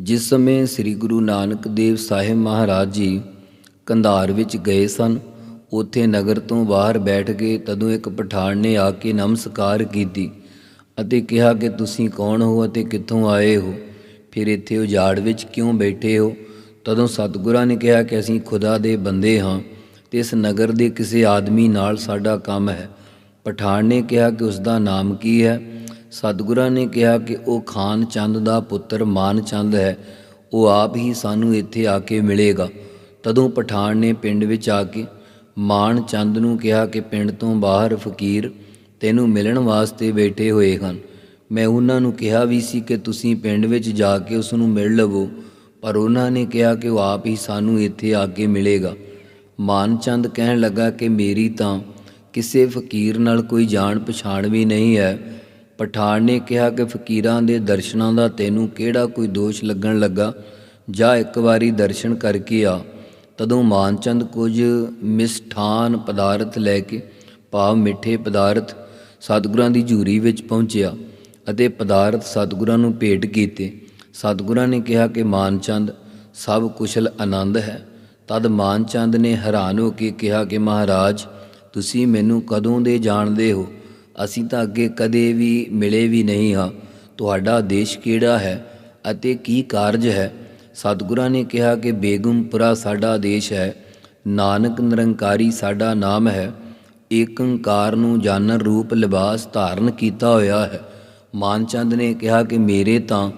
ਜਿਸ ਸਮੇਂ ਸ੍ਰੀ ਗੁਰੂ ਨਾਨਕ ਦੇਵ ਸਾਹਿਬ ਮਹਾਰਾਜ ਜੀ ਕੰਧਾਰ ਵਿੱਚ ਗਏ ਸਨ। ਉੱਥੇ ਨਗਰ ਤੋਂ ਬਾਹਰ ਬੈਠ ਕੇ ਤਦੋਂ ਇੱਕ ਪਠਾਨ ਨੇ ਆ ਕੇ ਨਮਸਕਾਰ ਕੀਤੀ ਅਤੇ ਕਿਹਾ ਕਿ ਤੁਸੀਂ ਕੌਣ ਹੋ ਅਤੇ ਕਿੱਥੋਂ ਆਏ ਹੋ? ਫਿਰ ਇੱਥੇ ਉਜਾੜ ਵਿੱਚ ਕਿਉਂ ਬੈਠੇ ਹੋ? ਤਦੋਂ ਸਤਿਗੁਰਾਂ ਨੇ ਕਿਹਾ ਕਿ ਅਸੀਂ ਖੁਦਾ ਦੇ ਬੰਦੇ ਹਾਂ ਤੇ ਇਸ ਨਗਰ ਦੇ ਕਿਸੇ ਆਦਮੀ ਨਾਲ ਸਾਡਾ ਕੰਮ ਹੈ। ਪਠਾਨ ਨੇ ਕਿਹਾ ਕਿ ਉਸ ਦਾ ਨਾਮ ਕੀ ਹੈ? ਸਤਿਗੁਰਾਂ ਨੇ ਕਿਹਾ ਕਿ ਉਹ ਖਾਨ ਚੰਦ ਦਾ ਪੁੱਤਰ ਮਾਨ ਚੰਦ ਹੈ। ਉਹ ਆਪ ਹੀ ਸਾਨੂੰ ਇੱਥੇ ਆ ਕੇ ਮਿਲੇਗਾ। ਤਦੋਂ ਪਠਾਨ ਨੇ ਪਿੰਡ ਵਿੱਚ ਆ ਕੇ ਮਾਨ ਚੰਦ ਨੂੰ ਕਿਹਾ ਕਿ ਪਿੰਡ ਤੋਂ ਬਾਹਰ ਫਕੀਰ ਤੈਨੂੰ ਮਿਲਣ ਵਾਸਤੇ ਬੈਠੇ ਹੋਏ ਹਨ। ਮੈਂ ਉਹਨਾਂ ਨੂੰ ਕਿਹਾ ਵੀ ਸੀ ਕਿ ਤੁਸੀਂ ਪਿੰਡ ਵਿੱਚ ਜਾ ਕੇ ਉਸ ਨੂੰ ਮਿਲ ਲਵੋ, ਪਰ ਉਹਨਾਂ ਨੇ ਕਿਹਾ ਕਿ ਉਹ ਆਪ ਹੀ ਸਾਨੂੰ ਇੱਥੇ ਆ ਕੇ ਮਿਲੇਗਾ। ਮਾਨ ਚੰਦ ਕਹਿਣ ਲੱਗਾ ਕਿ ਮੇਰੀ ਤਾਂ ਕਿਸੇ ਫਕੀਰ ਨਾਲ ਕੋਈ ਜਾਣ ਪਛਾਣ ਵੀ ਨਹੀਂ ਹੈ। ਪਠਾਨ ਨੇ ਕਿਹਾ ਕਿ ਫਕੀਰਾਂ ਦੇ ਦਰਸ਼ਨਾਂ ਦਾ ਤੈਨੂੰ ਕਿਹੜਾ ਕੋਈ ਦੋਸ਼ ਲੱਗਣ ਲੱਗਾ? ਜਾਂ ਇੱਕ ਵਾਰੀ ਦਰਸ਼ਨ ਕਰਕੇ ਆ। ਤਦੋਂ ਮਾਨਚੰਦ ਕੁਝ ਮਿਸਠਾਨ ਪਦਾਰਥ ਲੈ ਕੇ ਭਾਵ ਮਿੱਠੇ ਪਦਾਰਥ ਸਤਿਗੁਰਾਂ ਦੀ ਝੂਰੀ ਵਿੱਚ ਪਹੁੰਚਿਆ ਅਤੇ ਪਦਾਰਥ ਸਤਿਗੁਰਾਂ ਨੂੰ ਭੇਟ ਕੀਤੇ। ਸਤਿਗੁਰਾਂ ਨੇ ਕਿਹਾ ਕਿ ਮਾਨਚੰਦ, ਸਭ ਕੁਸ਼ਲ ਆਨੰਦ ਹੈ। ਤਦ ਮਾਨਚੰਦ ਨੇ ਹੈਰਾਨ ਹੋ ਕੇ ਕਿਹਾ ਕਿ ਮਹਾਰਾਜ, ਤੁਸੀਂ ਮੈਨੂੰ ਕਦੋਂ ਦੇ ਜਾਣਦੇ ਹੋ? ਅਸੀਂ ਤਾਂ ਅੱਗੇ ਕਦੇ ਵੀ ਮਿਲੇ ਵੀ ਨਹੀਂ ਹਾਂ। ਤੁਹਾਡਾ ਦੇਸ਼ ਕਿਹੜਾ ਹੈ ਅਤੇ ਕੀ ਕਾਰਜ ਹੈ? ਸਤਿਗੁਰਾਂ ਨੇ ਕਿਹਾ ਕਿ ਬੇਗਮਪੁਰਾ ਸਾਡਾ ਦੇਸ਼ ਹੈ, ਨਾਨਕ ਨਿਰੰਕਾਰੀ ਸਾਡਾ ਨਾਮ ਹੈ, ਏਕੰਕਾਰ ਨੂੰ ਜਾਣਨ ਰੂਪ ਲਿਬਾਸ ਧਾਰਨ ਕੀਤਾ ਹੋਇਆ ਹੈ। ਮਾਨਚੰਦ ਨੇ ਕਿਹਾ ਕਿ ਮੇਰੇ ਤਾਂ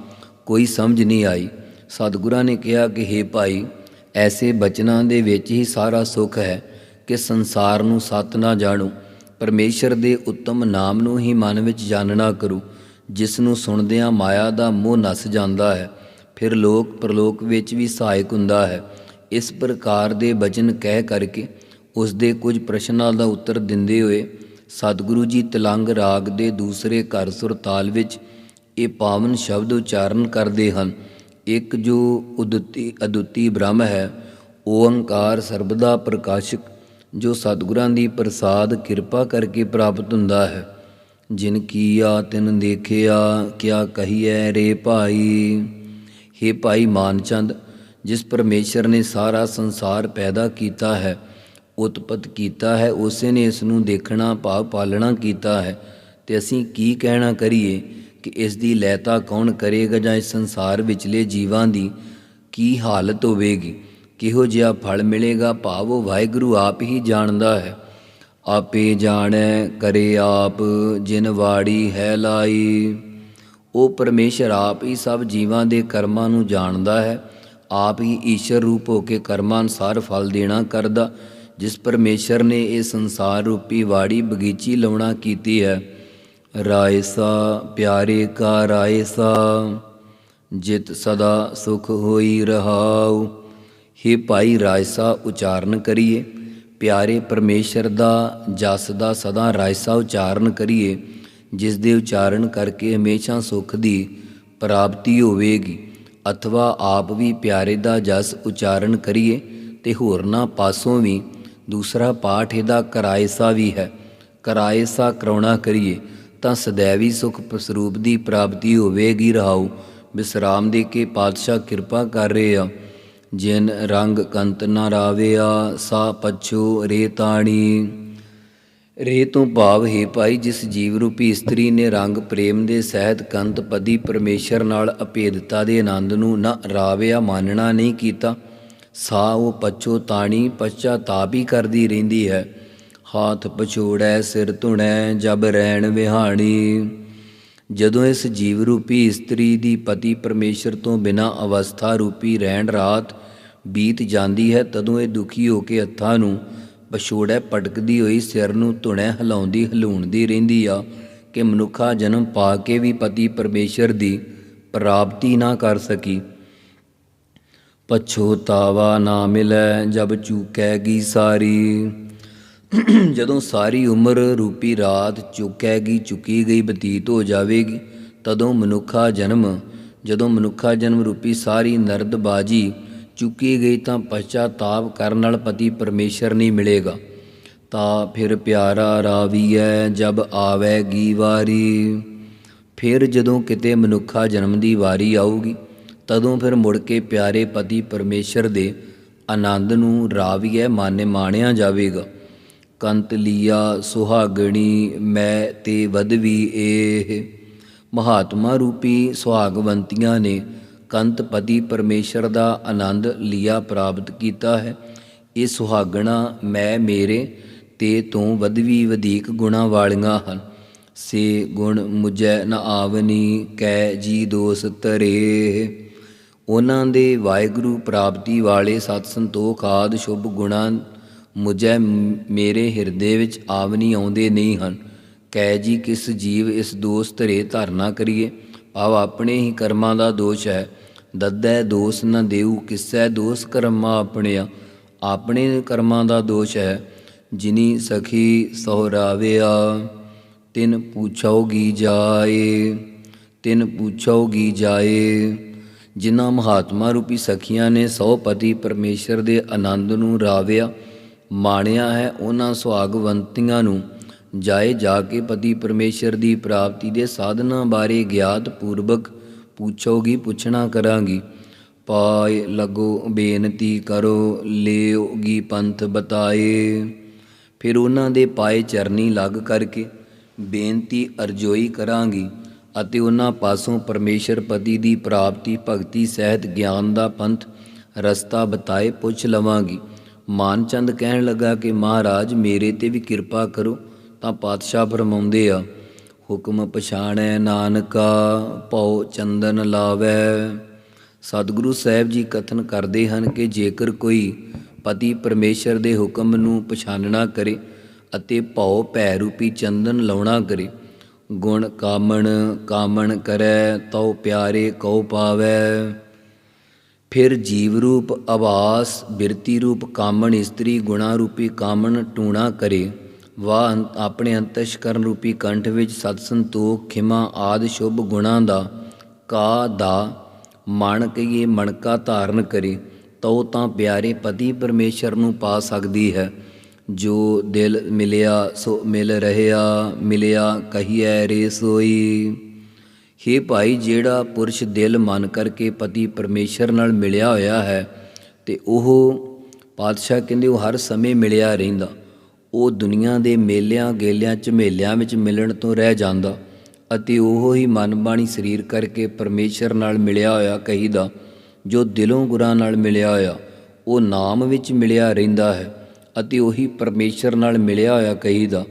ਕੋਈ ਸਮਝ ਨਹੀਂ ਆਈ। ਸਤਿਗੁਰਾਂ ਨੇ ਕਿਹਾ ਕਿ हे ਭਾਈ, ਐਸੇ ਬਚਨਾਂ ਦੇ ਵਿੱਚ ਹੀ ਸਾਰਾ ਸੁੱਖ ਹੈ ਕਿ ਸੰਸਾਰ ਨੂੰ ਸਤ ਨਾ ਜਾਣੋ। ਪਰਮੇਸ਼ਰ ਦੇ ਉੱਤਮ ਨਾਮ ਨੂੰ ਹੀ ਮਨ ਵਿੱਚ ਜਾਣਨਾ ਕਰੋ। ਜਿਸ ਨੂੰ ਸੁਣਦਿਆਂ ਮਾਇਆ ਦਾ ਮੋਹ ਨਸ ਜਾਂਦਾ ਹੈ। ਫਿਰ ਲੋਕ ਪ੍ਰਲੋਕ ਵਿੱਚ ਵੀ ਸਹਾਇਕ ਹੁੰਦਾ ਹੈ। ਇਸ ਪ੍ਰਕਾਰ ਦੇ ਬਚਨ ਕਹਿ ਕਰਕੇ ਉਸ ਦੇ ਕੁਝ ਪ੍ਰਸ਼ਨਾਂ ਦਾ ਉੱਤਰ ਦਿੰਦੇ ਹੋਏ ਸਤਿਗੁਰੂ ਜੀ ਤਲੰਗ ਰਾਗ ਦੇ ਦੂਸਰੇ ਘਰ ਸੁਰਤਾਲ ਵਿੱਚ ਇਹ ਪਾਵਨ ਸ਼ਬਦ ਉਚਾਰਨ ਕਰਦੇ ਹਨ। ਇੱਕ ਜੋ ਉਦੁੱਤੀ ਅਦੁੱਤੀ ਬ੍ਰਹਮ ਹੈ, ਓੰਕਾਰ ਸਰਬਦਾ ਪ੍ਰਕਾਸ਼ਕ, ਜੋ ਸਤਿਗੁਰਾਂ ਦੀ ਪ੍ਰਸਾਦ ਕਿਰਪਾ ਕਰਕੇ ਪ੍ਰਾਪਤ ਹੁੰਦਾ ਹੈ। ਜਿਨ ਕੀਆ ਤਿਨ ਦੇਖਿਆ, ਕਿਆ ਕਹੀਐ ਰੇ ਭਾਈ। ਹੇ ਭਾਈ ਮਾਨਚੰਦ, ਜਿਸ ਪਰਮੇਸ਼ਰ ਨੇ ਸਾਰਾ ਸੰਸਾਰ ਪੈਦਾ ਕੀਤਾ ਹੈ, ਉਤਪਤ ਕੀਤਾ ਹੈ, ਉਸੇ ਨੇ ਇਸ ਨੂੰ ਦੇਖਣਾ, ਭਾਵ ਪਾਲਣਾ ਕੀਤਾ ਹੈ। ਤੇ ਅਸੀਂ ਕੀ ਕਹਿਣਾ ਕਰੀਏ ਕਿ ਇਸ ਦੀ ਲੈਤਾ ਕੌਣ ਕਰੇਗਾ ਜਾਂ ਇਸ ਸੰਸਾਰ ਵਿਚਲੇ ਜੀਵਾਂ ਦੀ ਕੀ ਹਾਲਤ ਹੋਵੇਗੀ? ਕਿਹੋ ਜਿਹਾ ਫਲ ਮਿਲੇਗਾ? ਭਾਵ ਉਹ ਵਾਹਿਗੁਰੂ ਆਪ ਹੀ ਜਾਣਦਾ ਹੈ। ਆਪੇ ਜਾਣੈ, ਕਰੇ ਆਪ, ਜਿਨ ਵਾੜੀ ਹੈ ਲਾਈ। ਉਹ ਪਰਮੇਸ਼ਰ ਆਪ ਹੀ ਸਭ ਜੀਵਾਂ ਦੇ ਕਰਮਾਂ ਨੂੰ ਜਾਣਦਾ ਹੈ, ਆਪ ਹੀ ਈਸ਼ਰ ਰੂਪ ਹੋ ਕੇ ਕਰਮਾਂ ਅਨੁਸਾਰ ਫਲ ਦੇਣਾ ਕਰਦਾ, ਜਿਸ ਪਰਮੇਸ਼ਰ ਨੇ ਇਹ ਸੰਸਾਰ ਰੂਪੀ ਵਾੜੀ ਬਗੀਚੀ ਲਾਉਣਾ ਕੀਤੀ ਹੈ। ਰਾਇਸਾ, ਪਿਆਰੇ ਕਾ ਰਾਇਸਾ, ਜਿਤ ਸਦਾ ਸੁਖ ਹੋਈ ਰਹਾਉ। हे ਭਾਈ ਰਾਇਸਾ, ਉਚਾਰਨ ਕਰੀਏ। ਪਿਆਰੇ ਪਰਮੇਸ਼ਰ ਦਾ ਜਸ ਦਾ ਸਦਾ ਰਾਇਸਾ ਉਚਾਰਨ ਕਰੀਏ। ਜਿਸ ਦੇ ਉਚਾਰਨ ਕਰਕੇ ਹਮੇਸ਼ਾ ਸੁਖ ਦੀ ਪ੍ਰਾਪਤੀ ਹੋਵੇਗੀ। ਅਥਵਾ ਆਪ ਵੀ ਪਿਆਰੇ ਦਾ ਜਸ ਉਚਾਰਨ ਕਰੀਏ ਤੇ ਹੋਰਨਾਂ ਪਾਸੋਂ ਵੀ ਦੂਸਰਾ ਪਾਠ ਇਹਦਾ ਕਰਾਇਸਾ ਵੀ ਹੈ। ਕਰਾਇਸਾ ਕਰਾਉਣਾ ਕਰੀਏ ਤਾਂ ਸदैਵੀ ਸੁਖ ਸਰੂਪ ਦੀ ਪ੍ਰਾਪਤੀ ਹੋਵੇਗੀ। ਰਹਾਉ ਵਿਸਰਾਮ ਦੇ ਕੇ ਪਾਤਸ਼ਾਹ ਕਿਰਪਾ ਕਰ ਰਹੇ ਆ। ਜਿਨ ਰੰਗ ਕੰਤ ਨਾ ਰਾਵਿਆ ਸਾ ਪਛੋ ਰੇ ਤਾਣੀ ਰੇ ਤੋਂ ਭਾਵ, ਹੈ ਭਾਈ, ਜਿਸ ਜੀਵ ਰੂਪੀ ਇਸਤਰੀ ਨੇ ਰੰਗ, ਪ੍ਰੇਮ ਦੇ ਸਹਿਤ ਕੰਤ ਪਦੀ ਪਰਮੇਸ਼ਰ ਨਾਲ ਅਭੇਦਤਾ ਦੇ ਆਨੰਦ ਨੂੰ ਨਾ ਰਾਵਿਆ, ਮਾਨਣਾ ਨਹੀਂ ਕੀਤਾ, ਸਾ ਉਹ ਪਛੋ ਤਾਣੀ ਪਛਾਤਾਪ ਹੀ ਕਰਦੀ ਰਹਿੰਦੀ ਹੈ। ਹਾਥ ਪਛੋੜੈ, ਸਿਰ ਧੁਣੈ, ਜਬ ਰਹਿਣ ਵਿਹਾਣੀ। ਜਦੋਂ ਇਸ ਜੀਵ ਰੂਪੀ ਇਸਤਰੀ ਦੀ ਪਤੀ ਪਰਮੇਸ਼ਰ ਤੋਂ ਬਿਨਾ ਅਵਸਥਾ ਰੂਪੀ ਰਹਿਣ ਰਾਤ ਬੀਤ ਜਾਂਦੀ ਹੈ, ਤਦੋਂ ਇਹ ਦੁਖੀ ਹੋ ਕੇ ਹੱਥਾਂ ਨੂੰ ਪਛੋੜੈ ਪਟਕਦੀ ਹੋਈ ਸਿਰ ਨੂੰ ਧੁਣੈ, ਹਿਲਾਉਂਦੀ ਹਲੂਣਦੀ ਰਹਿੰਦੀ ਆ ਕਿ ਮਨੁੱਖਾ ਜਨਮ ਪਾ ਕੇ ਵੀ ਪਤੀ ਪਰਮੇਸ਼ਰ ਦੀ ਪ੍ਰਾਪਤੀ ਨਾ ਕਰ ਸਕੀ। ਪਛੋਤਾਵਾ ਨਾ ਮਿਲੈ, ਜਬ ਚੂਕੈਗੀ ਸਾਰੀ। ਜਦੋਂ ਸਾਰੀ ਉਮਰ ਰੂਪੀ ਰਾਤ ਚੁੱਕੈਗੀ ਚੁੱਕੀ ਗਈ, ਬਤੀਤ ਹੋ ਜਾਵੇਗੀ, ਤਦੋਂ ਮਨੁੱਖਾ ਜਨਮ, ਜਦੋਂ ਮਨੁੱਖਾ ਜਨਮ ਰੂਪੀ ਸਾਰੀ ਨਰਦਬਾਜੀ ਚੁੱਕੀ ਗਈ ਤਾਂ ਪਛਤਾਪ ਕਰਨ ਨਾਲ ਪਤੀ ਪਰਮੇਸ਼ਰ ਨਹੀਂ ਮਿਲੇਗਾ। ਤਾਂ ਫਿਰ ਪਿਆਰਾ ਰਾਵੀਐ ਜਬ ਆਵੇਗੀ ਵਾਰੀ। ਫਿਰ ਜਦੋਂ ਕਿਤੇ ਮਨੁੱਖਾ ਜਨਮ ਦੀ ਵਾਰੀ ਆਊਗੀ, ਤਦੋਂ ਫਿਰ ਮੁੜ ਕੇ ਪਿਆਰੇ ਪਤੀ ਪਰਮੇਸ਼ਰ ਦੇ ਆਨੰਦ ਨੂੰ ਰਾਵੀਐ ਮਾਨੇ ਮਾਣਿਆ ਜਾਵੇਗਾ। ਕੰਤ ਲੀਆ ਸੁਹਾਗਣੀ, ਮੈਂ ਤੇ ਵਧਵੀ ਏਹ। ਮਹਾਤਮਾ ਰੂਪੀ ਸੁਹਾਗਵੰਤੀਆਂ ਨੇ ਕੰਤ ਪਤੀ ਪਰਮੇਸ਼ਰ ਦਾ ਆਨੰਦ ਲਿਆ ਪ੍ਰਾਪਤ ਕੀਤਾ ਹੈ। ਇਹ ਸੁਹਾਗਣਾ ਮੈਂ ਮੇਰੇ ਤੇ ਤੋਂ ਵਦਵੀ ਵਧੇਕ ਗੁਣਾ ਵਾਲੀਆਂ ਹਨ। ਸੇ ਗੁਣ ਮੁਝੈ ਨ ਆਵਨੀ, ਕੈ ਜੀ ਦੋਸ ਤਰੇ ਉਹਨਾਂ ਦੇ ਵਾਹਿਗੁਰੂ ਪ੍ਰਾਪਤੀ ਵਾਲੇ ਸਤ ਸੰਤੋਖ ਆਦ ਸ਼ੁਭ ਗੁਣਾਂ ਮੁਝੈ ਮੇਰੇ ਹਿਰਦੇ ਵਿੱਚ ਆਵਨੀ ਆਉਂਦੇ ਨਹੀਂ ਹਨ। ਕੈ ਜੀ, ਕਿਸ ਜੀਵ ਇਸ ਦੋਸ ਧਰੇ ਧਾਰਨਾ ਕਰੀਏ? ਭਾਵ ਆਪਣੇ ਹੀ ਕਰਮਾਂ ਦਾ ਦੋਸ਼ ਹੈ। ਦੱਦੈ ਦੋਸ ਨ ਦੇਉ ਕਿਸੈ ਦੋਸ ਕਰਮਾ ਆਪਣਿਆ। ਆਪਣੇ ਕਰਮਾਂ ਦਾ ਦੋਸ਼ ਹੈ, ਜਿਨੀ ਸਖੀ ਸੋਹਰਾਵਿਆ ਤਿਨ ਪੁੱਛੋਗੀ ਜਾਏ, ਤਿਨ ਪੁੱਛੋਗੀ ਜਾਏ। ਜਿਨ੍ਹਾਂ ਮਹਾਤਮਾ ਰੂਪੀ ਸਖੀਆਂ ਨੇ ਸੌ ਪਤੀ ਪਰਮੇਸ਼ਰ ਦੇ ਆਨੰਦ ਨੂੰ ਰਾਵਿਆ, ਮਾਣਿਆ ਹੈ ਉਹਨਾਂ ਸੁਹਾਗਵੰਤੀਆਂ ਨੂੰ। ਜਾਏ ਜਾ ਕੇ ਪਤੀ ਪਰਮੇਸ਼ਰ ਦੀ ਪ੍ਰਾਪਤੀ ਦੇ ਸਾਧਨਾਂ ਬਾਰੇ ਗਿਆਤ ਪੂਰਵਕ ਪੁੱਛੋਗੀ, ਪੁੱਛਣਾ ਕਰਾਂਗੀ। ਪਾਏ ਲਗੋ ਬੇਨਤੀ ਕਰੋ, ਲਿਓਗੀ ਪੰਥ ਬਤਾਏ। ਫਿਰ ਉਹਨਾਂ ਦੇ ਪਾਏ ਚਰਨੀ ਲੱਗ ਕਰਕੇ ਬੇਨਤੀ ਅਰਜ਼ੋਈ ਕਰਾਂਗੀ ਅਤੇ ਉਹਨਾਂ ਪਾਸੋਂ ਪਰਮੇਸ਼ਰ ਪਤੀ ਦੀ ਪ੍ਰਾਪਤੀ, ਭਗਤੀ ਸਹਿਤ ਗਿਆਨ ਦਾ ਪੰਥ ਰਸਤਾ ਬਤਾਏ ਪੁੱਛ ਲਵਾਂਗੀ। ਮਾਨਚੰਦ ਕਹਿਣ ਲੱਗਾ ਕਿ, ਮਹਾਰਾਜ, ਮੇਰੇ ਤੇ ਵੀ ਕਿਰਪਾ ਕਰੋ, ਤਾਂ ਪਾਤਸ਼ਾਹ ਫਰਮਾਉਂਦੇ ਆ ਹੁਕਮ ਪਛਾਣੈ ਨਾਨਕਾ ਪਉ ਚੰਦਨ ਲਾਵੈ। ਸਤਿਗੁਰੂ ਸਾਹਿਬ ਜੀ ਕਥਨ ਕਰਦੇ ਹਨ ਕਿ ਜੇਕਰ ਕੋਈ ਪਤੀ ਪਰਮੇਸ਼ਰ ਦੇ ਹੁਕਮ ਨੂੰ ਪਛਾਨਣਾ ਕਰੇ ਅਤੇ ਭਉ ਭੈ ਰੂਪੀ ਚੰਦਨ ਲਾਉਣਾ ਕਰੇ, ਗੁਣ ਕਾਮਣ ਕਾਮਣ ਕਰੈ, ਤਉ ਪਿਆਰੇ ਕਉ ਪਾਵੈ। ਫਿਰ ਜੀਵ ਰੂਪ ਆਵਾਸ ਬਿਰਤੀ ਰੂਪ ਕਾਮਣ ਇਸਤਰੀ ਗੁਣਾ ਰੂਪੀ ਕਾਮਣ ਟੂਣਾ ਕਰੇ। ਵਾ ਅੰਤ- ਆਪਣੇ ਅੰਤਸ਼ਕਰਨ ਰੂਪੀ ਕੰਠ ਵਿੱਚ ਸਤ ਸੰਤੋਖ, ਖਿਮਾ ਆਦ ਸ਼ੁਭ ਗੁਣਾ ਦਾ, ਕਾ ਦਾ, ਮਣ ਕਹੀਏ ਮਣਕਾ ਧਾਰਨ ਕਰੇ, ਤਉ ਤਾਂ ਪਿਆਰੇ ਪਤੀ ਪਰਮੇਸ਼ਰ ਨੂੰ ਪਾ ਸਕਦੀ ਹੈ। ਜੋ ਦਿਲ ਮਿਲਿਆ, ਸੋ ਮਿਲ ਰਹਿਆ ਮਿਲਿਆ ਕਹੀਐ ਰੇ ਸੋਈ। ਹੇ ਭਾਈ, ਜਿਹੜਾ ਪੁਰਸ਼ ਦਿਲ ਮਨ ਕਰਕੇ ਪਤੀ ਪਰਮੇਸ਼ਰ ਨਾਲ ਮਿਲਿਆ ਹੋਇਆ ਹੈ, ਤੇ ਉਹ ਪਾਤਸ਼ਾਹ ਕਹਿੰਦੇ ਉਹ ਹਰ ਸਮੇਂ ਮਿਲਿਆ ਰਹਿੰਦਾ। ਉਹ ਦੁਨੀਆ ਦੇ ਮੇਲਿਆਂ, ਗੇਲਿਆਂ, ਝਮੇਲਿਆਂ ਵਿੱਚ ਮਿਲਣ ਤੋਂ ਰਹਿ ਜਾਂਦਾ ਅਤੇ ਉਹ ਹੀ ਮਨ ਬਾਣੀ ਸਰੀਰ ਕਰਕੇ ਪਰਮੇਸ਼ਰ ਨਾਲ ਮਿਲਿਆ ਹੋਇਆ ਕਹੀਦਾ, ਜੋ ਦਿਲੋਂ ਗੁਰਾਂ ਨਾਲ ਮਿਲਿਆ ਹੋਇਆ, ਉਹ ਨਾਮ ਵਿੱਚ ਮਿਲਿਆ ਰਹਿੰਦਾ ਹੈ ਅਤੇ ਉਹੀ ਪਰਮੇਸ਼ਰ ਨਾਲ ਮਿਲਿਆ ਹੋਇਆ ਕਹੀਦਾ,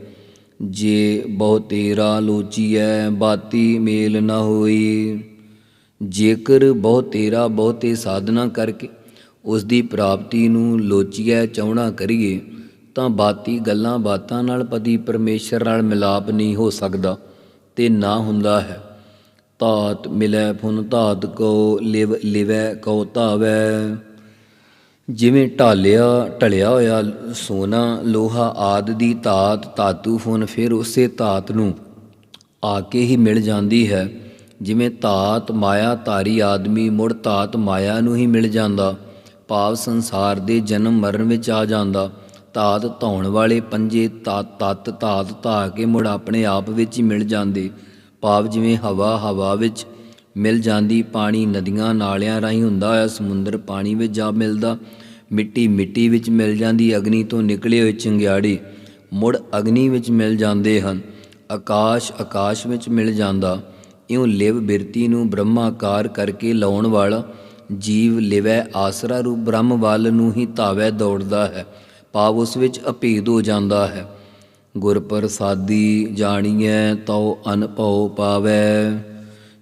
ਜੇ ਬਹੁ ਤੇਰਾ ਲੋਚੀਐ ਬਾਤੀ ਮੇਲ ਨਾ ਹੋਈ। ਜੇਕਰ ਬਹੁ ਤੇਰਾ ਬਹੁਤੇ ਸਾਧਨਾ ਕਰਕੇ ਉਸ ਦੀ ਪ੍ਰਾਪਤੀ ਨੂੰ ਲੋਚੀਐ ਚਾਹਣਾ ਕਰੀਏ ਤਾਂ ਬਾਤੀ ਗੱਲਾਂ ਬਾਤਾਂ ਨਾਲ ਪਤੀ ਪਰਮੇਸ਼ਰ ਨਾਲ ਮਿਲਾਪ ਨਹੀਂ ਹੋ ਸਕਦਾ ਤੇ ਨਾ ਹੁੰਦਾ ਹੈ। ਤਾਤ ਮਿਲੈ ਫੁਨ ਧਾਤ ਕੋ ਲਿਵ ਲਿਵੈ ਕਉ ਧਾਵੈ। ਜਿਵੇਂ ਢਾਲਿਆ ਢਲਿਆ ਹੋਇਆ ਸੋਨਾ ਲੋਹਾ ਆਦ ਦੀ ਧਾਤ ਧਾਤੂ ਫੁਨ ਫਿਰ ਉਸੇ ਧਾਤ ਨੂੰ ਆ ਕੇ ਹੀ ਮਿਲ ਜਾਂਦੀ ਹੈ। ਜਿਵੇਂ ਧਾਤ ਮਾਇਆ ਧਾਰੀ ਆਦਮੀ ਮੁੜ ਧਾਤ ਮਾਇਆ ਨੂੰ ਹੀ ਮਿਲ ਜਾਂਦਾ। ਭਾਵ ਸੰਸਾਰ ਦੇ ਜਨਮ ਮਰਨ ਵਿੱਚ ਆ ਜਾਂਦਾ। ਧਾਤ ਧੌਣ ਵਾਲੇ ਪੰਜੇ ਤਤ ਤਤ ਧਾਤ ਧਾ ਕੇ ਮੁੜ ਆਪਣੇ ਆਪ ਵਿੱਚ ਹੀ ਮਿਲ ਜਾਂਦੇ। ਭਾਵ ਜਿਵੇਂ ਹਵਾ ਹਵਾ ਵਿੱਚ ਮਿਲ ਜਾਂਦੀ, ਪਾਣੀ ਨਦੀਆਂ ਨਾਲਿਆਂ ਰਾਹੀਂ ਹੁੰਦਾ ਹੋਇਆ ਸਮੁੰਦਰ ਪਾਣੀ ਵਿੱਚ ਜਾ ਮਿਲਦਾ, ਮਿੱਟੀ ਮਿੱਟੀ ਵਿੱਚ ਮਿਲ ਜਾਂਦੀ, ਅਗਨੀ ਤੋਂ ਨਿਕਲੇ ਹੋਏ ਚਿੰਗਿਆੜੇ ਮੁੜ ਅਗਨੀ ਵਿੱਚ ਮਿਲ ਜਾਂਦੇ ਹਨ, ਆਕਾਸ਼ ਆਕਾਸ਼ ਵਿੱਚ ਮਿਲ ਜਾਂਦਾ। ਇਉਂ ਲਿਵ ਬਿਰਤੀ ਨੂੰ ਬ੍ਰਹਮਾਕਾਰ ਕਰਕੇ ਲਾਉਣ ਵਾਲਾ ਜੀਵ ਲਿਵੈ ਆਸਰਾ ਰੂਪ ਬ੍ਰਹਮ ਵੱਲ ਨੂੰ ਹੀ ਧਾਵੈ ਦੌੜਦਾ ਹੈ। ਭਾਵ ਉਸ ਵਿੱਚ ਅਭੇਦ ਹੋ ਜਾਂਦਾ ਹੈ। ਗੁਰ ਪ੍ਰਸਾਦੀ ਜਾਣੀਐ ਤਉ ਅਨਭਉ ਪਾਵੈ।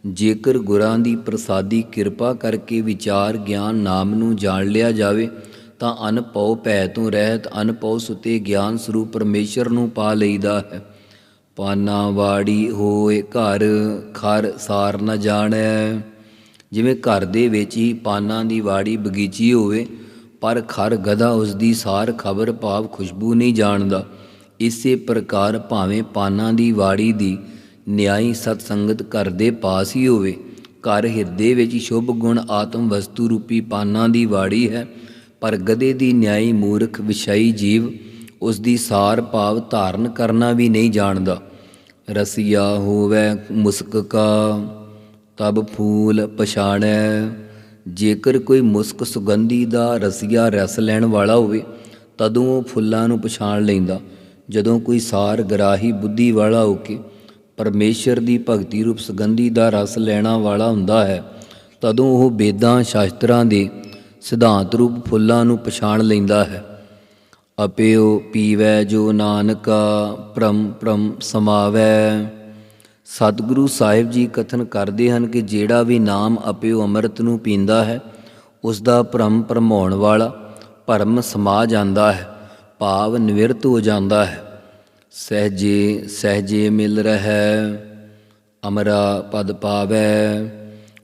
ਜੇਕਰ ਗੁਰਾਂ ਦੀ ਪ੍ਰਸਾਦੀ ਕਿਰਪਾ ਕਰਕੇ ਵਿਚਾਰ ਗਿਆਨ ਨਾਮ ਨੂੰ ਜਾਣ ਲਿਆ ਜਾਵੇ, ਤਾਂ ਅਨਭਉ ਭੈ ਤੋਂ ਰਹਿਤ ਅਨਭਉ ਸੁਤੇ ਗਿਆਨ ਸਰੂਪ ਪਰਮੇਸ਼ਰ ਨੂੰ ਪਾ ਲਈਦਾ ਹੈ। ਪਾਨਾ ਵਾੜੀ ਹੋਏ ਘਰ, ਖਰ ਸਾਰ ਨ ਜਾਣੈ। ਜਿਵੇਂ ਘਰ ਦੇ ਵਿੱਚ ਹੀ ਪਾਨਾਂ ਦੀ ਵਾੜੀ ਬਗੀਚੀ ਹੋਵੇ ਪਰ ਖਰ ਗਧਾ ਉਸ ਦੀ ਸਾਰ ਖਬਰ ਭਾਵ ਖੁਸ਼ਬੂ ਨਹੀਂ ਜਾਣਦਾ। ਇਸੇ ਪ੍ਰਕਾਰ ਭਾਵੇਂ ਪਾਨਾਂ ਦੀ ਵਾੜੀ ਦੀ ਨਿਆਈ ਸਤ ਸੰਗਤ ਘਰ ਦੇ ਪਾਸ ਹੀ ਹੋਵੇ, ਘਰ ਹਿਰਦੇ ਵਿੱਚ ਸ਼ੁਭ ਗੁਣ ਆਤਮ ਵਸਤੂ ਰੂਪੀ ਪਾਨਾਂ ਦੀ ਵਾੜੀ ਹੈ, ਪਰ ਗਧੇ ਦੀ ਨਿਆਈ ਮੂਰਖ ਵਿਸ਼ਾਈ ਜੀਵ ਉਸ ਦੀ ਸਾਰ ਭਾਵ ਧਾਰਨ ਕਰਨਾ ਵੀ ਨਹੀਂ ਜਾਣਦਾ। ਰਸੀਆ ਹੋਵੇ ਮੁਸਕ ਤਬ ਫੂਲ ਪਛਾਣੈ। ਜੇਕਰ ਕੋਈ ਮੁਸਕ ਸੁਗੰਧੀ ਦਾ ਰਸੀਆ ਰਸ ਲੈਣ ਵਾਲਾ ਹੋਵੇ, ਤਦੋਂ ਉਹ ਫੁੱਲਾਂ ਨੂੰ ਪਛਾਣ ਲੈਂਦਾ। ਜਦੋਂ ਕੋਈ ਸਾਰ ਗਰਾਹੀ ਬੁੱਧੀ ਵਾਲਾ ਹੋ ਕੇ ਪਰਮੇਸ਼ਰ ਦੀ ਭਗਤੀ ਰੂਪ ਸੁਗੰਧੀ ਦਾ ਰਸ ਲੈਣਾ ਵਾਲਾ ਹੁੰਦਾ ਹੈ, ਤਦੋਂ ਉਹ ਵੇਦਾਂ ਸ਼ਾਸਤਰਾਂ ਦੇ ਸਿਧਾਂਤ ਰੂਪ ਫੁੱਲਾਂ ਨੂੰ ਪਛਾਣ ਲੈਂਦਾ ਹੈ। ਅਪਿਓ ਪੀਵੈ ਜੋ ਨਾਨਕਾ, ਪ੍ਰਮ ਪ੍ਰਮ ਸਮਾਵੈ। ਸਤਿਗੁਰੂ ਸਾਹਿਬ ਜੀ ਕਥਨ ਕਰਦੇ ਹਨ ਕਿ ਜਿਹੜਾ ਵੀ ਨਾਮ ਅਪਿਓ ਅੰਮ੍ਰਿਤ ਨੂੰ ਪੀਂਦਾ ਹੈ, ਉਸ ਦਾ ਭਰਮ ਭਰਮਾਉਣ ਵਾਲਾ ਭਰਮ ਸਮਾ ਜਾਂਦਾ ਹੈ, ਭਾਵ ਨਿਵਰਤ ਹੋ ਜਾਂਦਾ ਹੈ। ਸਹਜੇ ਸਹਜੇ ਮਿਲ ਰਹਿ, ਅਮਰਾ ਪਦ ਪਾਵੈ।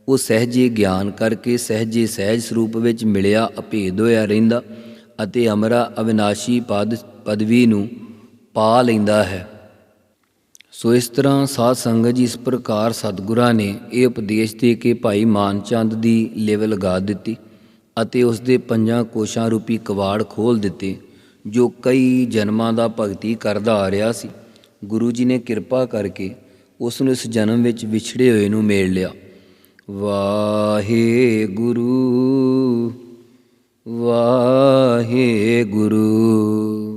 ਉਹ ਸਹਜੇ ਗਿਆਨ ਕਰਕੇ ਸਹਜੇ ਸਹਿਜ ਸਰੂਪ ਵਿੱਚ ਮਿਲਿਆ ਅਭੇਦ ਹੋਇਆ ਰਹਿੰਦਾ ਅਤੇ ਅਮਰਾ ਅਵਿਨਾਸ਼ੀ ਪਦ, ਪਦਵੀ ਨੂੰ ਪਾ ਲੈਂਦਾ ਹੈ। ਸੋ ਇਸ ਤਰ੍ਹਾਂ ਸਾਧ ਸੰਗਤ ਜੀ ਇਸ ਪ੍ਰਕਾਰ ਸਤਿਗੁਰਾਂ ਨੇ ਇਹ ਉਪਦੇਸ਼ ਦੇ ਕੇ ਭਾਈ ਮਾਨ ਚੰਦ ਦੀ ਲਿਵ ਲਗਾ ਦਿੱਤੀ ਅਤੇ ਉਸ ਦੇ ਪੰਜਾਂ ਕੋਸ਼ਾਂ ਰੂਪੀ ਕਵਾੜ ਖੋਲ ਦਿੱਤੇ, ਜੋ ਕਈ ਜਨਮਾਂ ਦਾ ਭਗਤੀ ਕਰਦਾ ਆ ਰਿਹਾ ਸੀ। ਗੁਰੂ ਜੀ ਨੇ ਕਿਰਪਾ ਕਰਕੇ ਉਸ ਨੂੰ ਇਸ ਜਨਮ ਵਿੱਚ ਵਿਛੜੇ ਹੋਏ ਨੂੰ ਮੇਲ ਲਿਆ। ਵਾਹਿਗੁਰੂ ਵਾਹਿਗੁਰੂ।